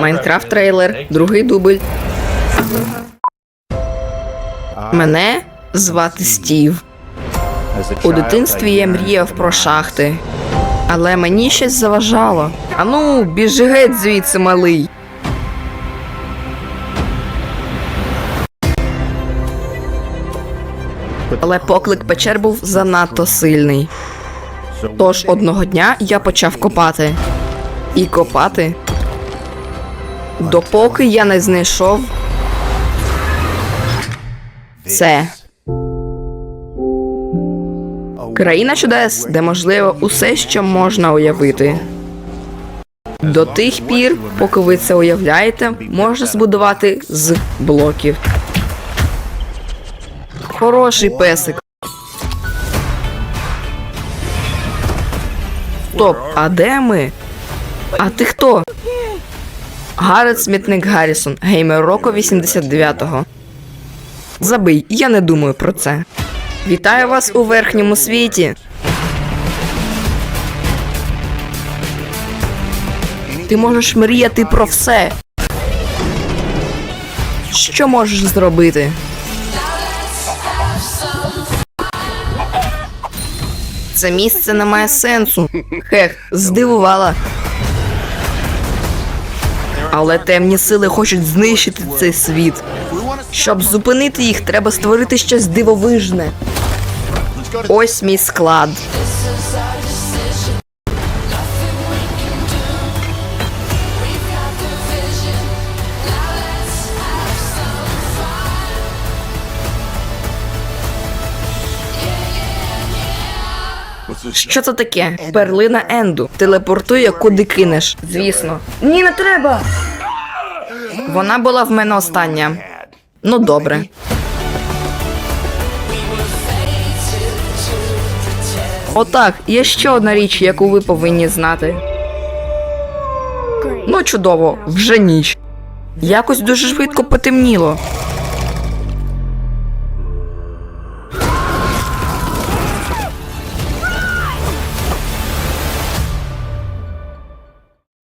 Майнкрафт трейлер, другий дубль. Мене звати Стів. У дитинстві я мріяв про шахти. Але мені щось заважало. Ану, біжи геть звідси, малий. Але поклик печер був занадто сильний. Тож одного дня я почав копати. І копати. Допоки я не знайшов. Це. Країна чудес, де можливо усе, що можна уявити. До тих пір, поки ви це уявляєте, можна збудувати з блоків. Хороший песик. Стоп, а де ми? А ти хто? Гаррет Смітник Гаррісон, геймер року 89-го. Забий, я не думаю про це. Вітаю вас у верхньому світі. Ти можеш мріяти про все. Що можеш зробити? Це місце не має сенсу. Хех, здивувала. Але темні сили хочуть знищити цей світ. Щоб зупинити їх, треба створити щось дивовижне. Ось мій склад. Що це таке? Перлина Енду. Телепортує, куди кинеш. Звісно. Ні, не треба. Вона була в мене остання. Ну, добре. Отак, є ще одна річ, яку ви повинні знати. Ну, чудово, вже ніч. Якось дуже швидко потемніло.